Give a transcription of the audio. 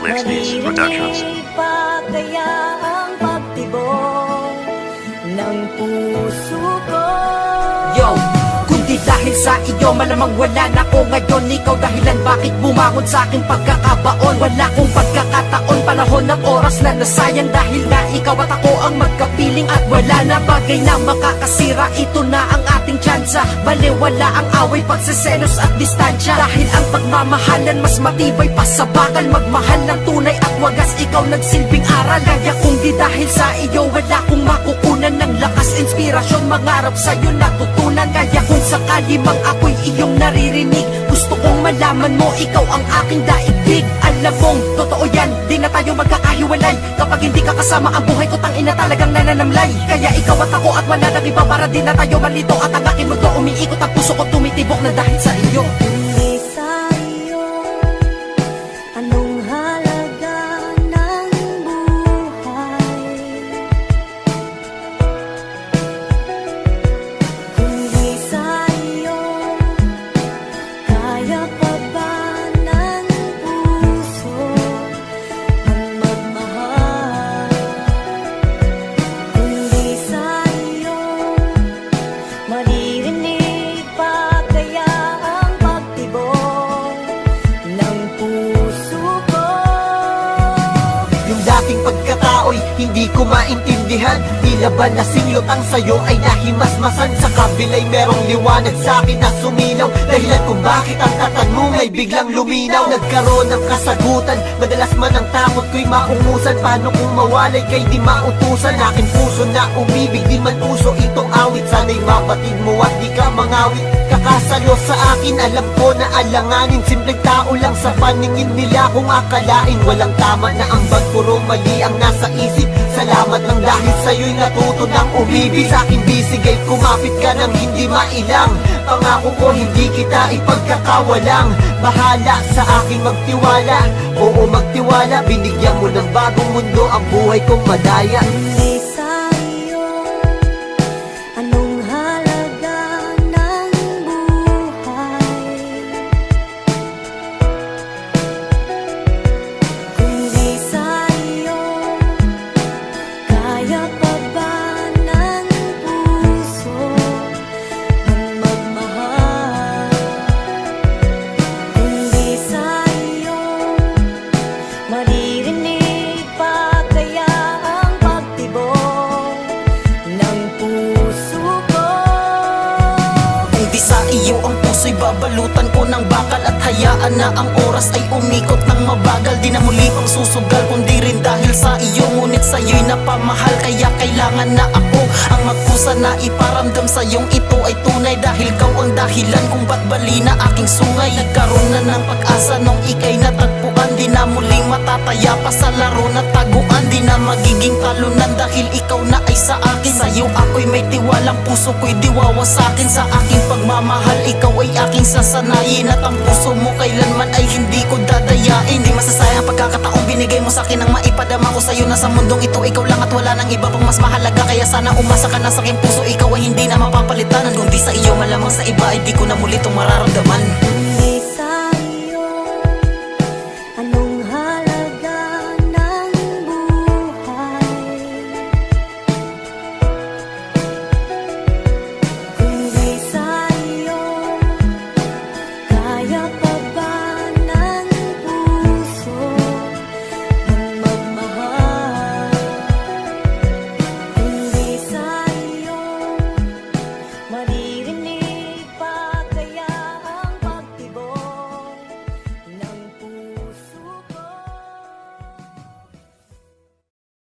Flex Productions. Kaya ang pagtibok Ng puso ko dahil sa iyo malamang wala na ko ngayon. Ikaw dahilan bakit bumangon sa aking pagkakabaon Wala kong pagkakataon, panahon ng oras na nasayang. Dahil na ikaw at ako ang magkapiling At wala na bagay na makakasira. Ito na ang ating tsansa. Baliwala ang away, pagsiselos at distansya. Dahil ang pagmamahalan mas matibay pa sa bakal. Magmahal ng tunay at wagas ikaw nagsilbing aral. Kaya kung di dahil sa iyo wala kong makukunan ng mangarap sa'yo natutunan. Kaya kung sakali mang ako'y iyong naririnig Gusto kong malaman mo ikaw ang aking daigdig. Alam mong totoo yan, di na tayo magkakahiwalay. Kapag hindi ka kasama ang buhay ko tangina talagang nananamlay. Kaya ikaw at ako at wala nang iba para di na tayo malito. At ang aking mundo umiikot at puso ko tumitibok na dahil sa iyo hindi ko maintindihan Tila ba nasinglot ang sayo ay nahimasmasan. Sa kabila'y merong liwanag sa akin na sumilaw. Dahilan kung bakit ang tatanong ay biglang luminaw. Nagkaroon ng kasagutan Madalas man ang takot ko'y maungusan. Paano kung mawalay kay di mautusan? Aking puso na umibig di man uso itong awit. Sana'y mabatid mo at di ka mangawit. Kakasalo sa akin alam ko na alanganin. Simpleng tao lang sa paningin nila kung akalain. Walang tama na ang bag puro mali ang nasa isip. Salamat lang dahil sa'yo'y natuto ng umibig Sa akin bisigay kumapit ka ng hindi mailang. Pangako ko hindi kita ipagkakawalang. Bahala sa akin magtiwala. Oo magtiwala. Binigyan mo ng bagong mundo ang buhay kong madaya. Kundi babalutan ko ng bakal At hayaan na ang oras ay umikot ng mabagal. Di na muli pang susugal kundi rin dahil sa iyo. Ngunit sa iyo'y napamahal kaya kailangan na ako Ang magkusa na iparamdam sa iyong ito ay tunay. Dahil kau ang dahilan kung ba't bali na aking sungay. Nagkaroon na ng pag-asa nung ikay natagpuan Di na muling matataya pa sa laro na taguan. Di na magiging talunan dahil ikaw na ay sa akin. Sa'yo ako'y may tiwalang puso ko'y diwawa sa akin. Sa aking pagmamahal ikaw ay aking sasanayin. At ang puso mo kailanman ay hindi ko dadayain. Di masasayang ang pagkakataong binigay mo sa akin Nang maipadama ko sa'yo na sa mundong ito Ikaw lang at wala nang iba pang mas mahalaga. Kaya sana umasa ka na sa aking puso Ikaw ay hindi na mapapalitan. Kung di sa iyo malamang sa iba ay di ko na muli itong mararamdaman